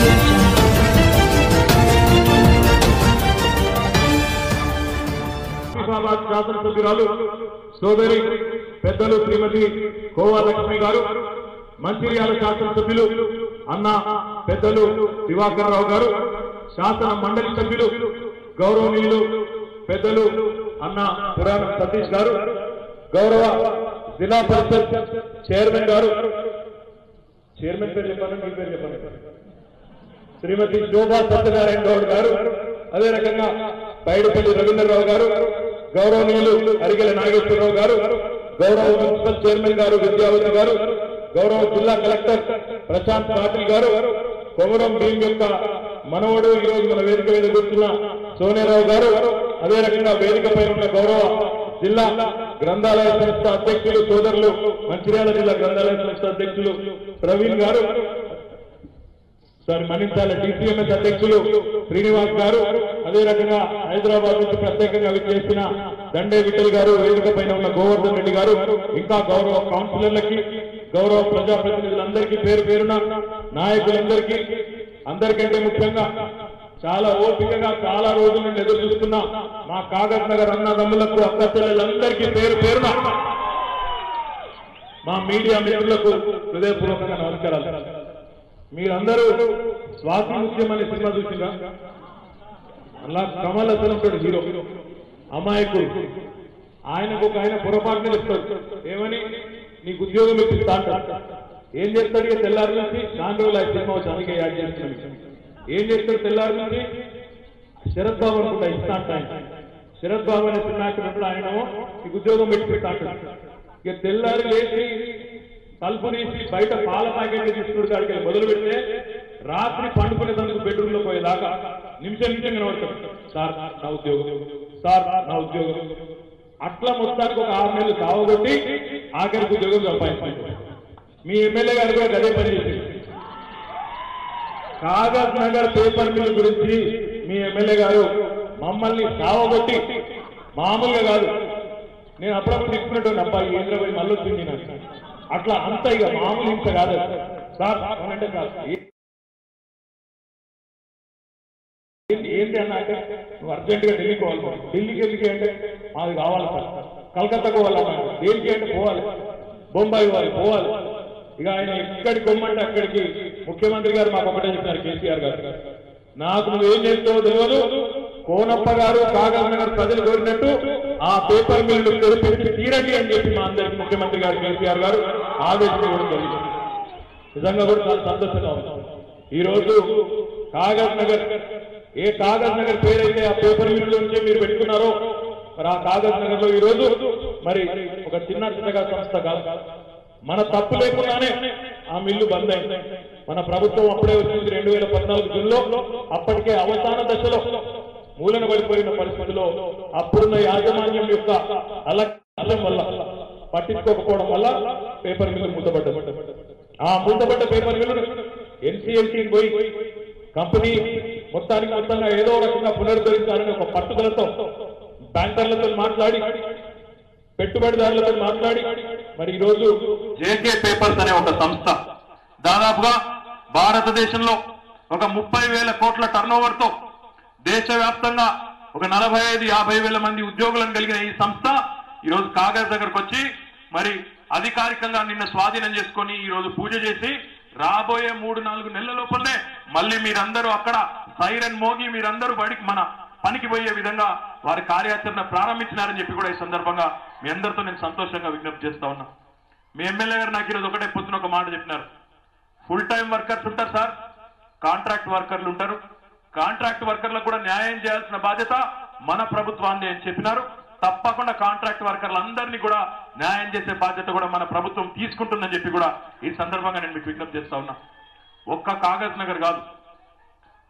audio శాసనసభ్యురాలు సోదరి పెద్దలు శ్రీమతి కోవా లక్ష్మి గారు మంచిర్యాల శాసనసభ్యులు అన్న పెద్దలు దివాకర్ రావు గారు శాసన మండలి సభ్యులు గౌరవనీయులు పెద్దలు అన్న పురాణం సతీష్ గారు గౌరవ జిల్లా పరిషత్ చైర్మన్ గారు. చైర్మన్ పేరు చెప్పాను మీ పేరు చెప్పాను శ్రీమతి శోభా సత్యనారాయణ గౌడ్ గారు అదే రకంగా పైడిపల్లి రవీంద్రరావు గారు గౌరవనీయులు అరిగెల నాగేశ్వరరావు గారు గౌరవ మున్సిపల్ చైర్మన్ గారు విద్యావతి గారు గౌరవ జిల్లా కలెక్టర్ ప్రశాంత్ పాటిల్ గారు కొమరం భీం యొక్క మనవడు ఈ రోజు మన వేదిక మీద కూర్చున్న సోనేరావు గారు అదే రకంగా వేదికపై ఉన్న గౌరవ జిల్లా గ్రంథాలయ సంస్థ అధ్యక్షులు సోదరులు మంచిర్యాల జిల్లా గ్రంథాలయ సంస్థ అధ్యక్షులు ప్రవీణ్ గారు సార్ మన్నించాలి. డిసిఎంఎస్ అధ్యక్షులు శ్రీనివాస్ గారు అదే రకంగా హైదరాబాద్ నుంచి ప్రత్యేకంగా విచ్చేసిన దండే విఠల్ గారు వేదిక పైన ఉన్న గోవర్ధన్ రెడ్డి గారు ఇంకా గౌరవ కౌన్సిలర్లకి గౌరవ ప్రజాప్రతినిధులందరికీ పేరు పేరున నాయకులందరికీ అందరికంటే ముఖ్యంగా చాలా ఓపికగా చాలా రోజుల నుండి ఎదురు చూస్తున్న మా కాగజ్ నగర్ అన్నదమ్ములకు అక్క చెల్లెలందరికీ పేరు పేరున మా మీడియా మిత్రులకు హృదయపూర్వకంగా నమస్కారాలు. మీరందరూ స్వాతి ముఖ్యం అనే సినిమా చూసిందా అలా కమల్ అసలు ఉంటాడు హీరో. అమాయకుడు. ఆయనకు ఒక ఆయన పొరపాటున ఇస్తాడు ఏమని? నీకు ఉద్యోగం ఇప్పిస్తా ఏం చేస్తాడు ఇక తెల్లారి నుంచి? నాలుగు రోజులు ఆయన సినిమా వచ్చి అందుకే యాడ్ చేస్తున్నాను ఏం చేస్తాడు తెల్లారి నుంచి? శరత్ బాబు అనుకుంటా ఇస్తా అంట ఆయన. శరత్ బాబు అనే సినిమా ఆయన నీకు ఉద్యోగం పెట్టి పెట్టాడు ఇక తెల్లారి లేచి తలుపు తీసి బయట పాల ప్యాకెట్లు తీసుకుని కాడికి మొదలు పెడితే రాత్రి పండుకునేందుకు బెడ్రూమ్లో పోయేదాకా నిమిషం నిమిషం కనబడతాడు. సార్ నా ఉద్యోగం. సార్ నా ఉద్యోగం. అట్లా మొత్తానికి ఒక ఆరు నెలలు కావగొట్టి ఆఖరికి ఉద్యోగం సంపాదించుకుంటాడు మీ ఎమ్మెల్యే గారు కూడా అదే పని చేసింది కాగజ్ నగర్ పేపర్ మిల్ గురించి మీ ఎమ్మెల్యే గారు మమ్మల్ని సావగొట్టి మామూలుగా కాదు. నేను అప్పుడప్పుడు తీసుకున్నట్టు అబ్బాయి ఏంద్ర మళ్ళీ వచ్చింది నాకు. అట్లా అంత ఇక మామూలు హింస కాదు. సార్ అవునంటే కాదు. ఏంటి అన్న అంటే నువ్వు అర్జెంట్గా ఢిల్లీకి పోవాలి ఢిల్లీకి ఎందుకు అంటే మాది కావాలి సార్. కలకత్తా పోవాలన్నా దేనికి అంటే పోవాలి. బొంబాయి పోవాలి పోవాలి. ఇక ఆయన ఎక్కడికి పొమ్మంటే అక్కడికి. ముఖ్యమంత్రి గారు మాకు ఒకటే చెప్పారు కేసీఆర్ గారు. నాకు నువ్వేం చేస్తావో తెలియదు. కోనప్ప గారు కాగల్ నగర్ ప్రజలు కోరినట్టు ఆ పేపర్ మిల్లు తెరిపించి తీరండి అని చెప్పి మా అందరికి ముఖ్యమంత్రి గారు కేసీఆర్ గారు ఆదేశం ఇవ్వడం జరిగింది. నిజంగా కూడా చాలా సంతోషంగా ఉంది. ఈ రోజు కాగజ్ నగర్ ఏ కాగజ్ నగర్ పేరైతే ఆ పేపర్ మిల్లు నుంచి మీరు పెట్టుకున్నారో మరి ఆ కాగజ్ నగర్లో ఈ రోజు మరి ఒక చిన్న చిన్నగా సంస్థ కాదు. మన తప్పు లేకుండానే ఆ మిల్లు బంద్ అయింది. మన ప్రభుత్వం అప్పుడే వచ్చింది రెండు వేల పద్నాలుగు జూన్లో. అప్పటికే అవసాన దశలో మూలన పడిపోయిన పరిస్థితిలో అప్పుడున్న యాజమాన్యం యొక్క అలక్ష్యం వల్ల పట్టించుకోకపోవడం వల్ల పేపర్ మిల్లు మూతపడ్డ. ఆ మూతపడ్డ పేపర్ మిల్లు ఎన్సీఎల్టీ పోయి కంపెనీ మొత్తానికి మొత్తంగా ఏదో రకంగా పునరుద్ధరించాలని ఒక పట్టుదలతో బ్యాంకర్లతో మాట్లాడి పెట్టుబడిదారులతో మాట్లాడి మరి ఈరోజు జేకే పేపర్స్ అనే ఒక సంస్థ. దాదాపుగా భారతదేశంలో ఒక ముప్పై వేల కోట్ల టర్నోవర్తో దేశవ్యాప్తంగా ఒక నలభై ఐదు యాభై వేల మంది ఉద్యోగులను కలిగిన ఈ సంస్థ ఈరోజు కాగజ్ దగ్గరకు వచ్చి మరి అధికారికంగా నిన్న స్వాధీనం చేసుకొని ఈరోజు పూజ చేసి రాబోయే మూడు నాలుగు నెలల లోపలనే మళ్ళీ మీరందరూ అక్కడ సైరన్ మోగి మీరందరూ బడికి మన పనికి పోయే విధంగా వారి కార్యాచరణ ప్రారంభించినారని చెప్పి కూడా ఈ సందర్భంగా మీ అందరితో నేను సంతోషంగా విజ్ఞప్తి చేస్తా ఉన్నా. మీ ఎమ్మెల్యే గారు నాకు ఈరోజు ఒకటే పొద్దున ఒక మాట చెప్పినారు. ఫుల్ టైం వర్కర్స్ ఉంటారు సార్ కాంట్రాక్ట్ వర్కర్లు ఉంటారు. కాంట్రాక్ట్ వర్కర్లకు కూడా న్యాయం చేయాల్సిన బాధ్యత మన ప్రభుత్వాన్ని అని చెప్పినారు. తప్పకుండా కాంట్రాక్ట్ వర్కర్లందరినీ కూడా న్యాయం చేసే బాధ్యత కూడా మన ప్రభుత్వం తీసుకుంటుందని చెప్పి కూడా ఈ సందర్భంగా నేను మీకు విజ్ఞప్తి చేస్తా ఉన్నా. ఒక్క కాగజ్ నగర్ కాదు.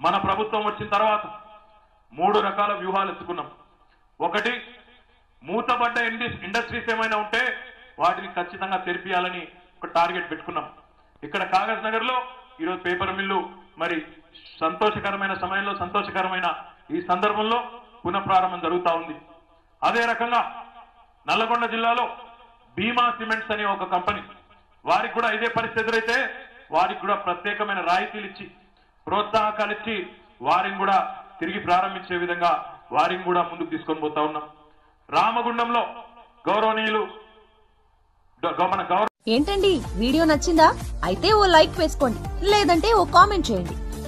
మన ప్రభుత్వం వచ్చిన తర్వాత మూడు రకాల వ్యూహాలు ఎత్తుకున్నాం. ఒకటి మూతబడ్డ ఇండస్ట్రీస్ ఏమైనా ఉంటే వాటిని ఖచ్చితంగా తెరిపియాలని ఒక టార్గెట్ పెట్టుకున్నాం. ఇక్కడ కాగజ్ నగర్లో ఈరోజు పేపర్ మిల్లు మరి సంతోషకరమైన సమయంలో సంతోషకరమైన ఈ సందర్భంలో పునఃప్రారంభం జరుగుతా ఉంది. అదే రకంగా నల్లగొండ జిల్లాలో భీమా సిమెంట్స్ అనే ఒక కంపెనీ వారికి కూడా ఇదే పరిస్థితి ఎదురైతే వారికి కూడా ప్రత్యేకమైన రాయితీలు ఇచ్చి ప్రోత్సాహకాలు ఇచ్చి వారిని కూడా తిరిగి ప్రారంభించే విధంగా వారిని కూడా ముందుకు తీసుకొని పోతా ఉన్నాం. రామగుండంలో గౌరవనీయులు ఏంటండి? వీడియో నచ్చిందా? అయితే ఓ లైక్ వేసుకోండి. లేదంటే ఓ కామెంట్ చేయండి.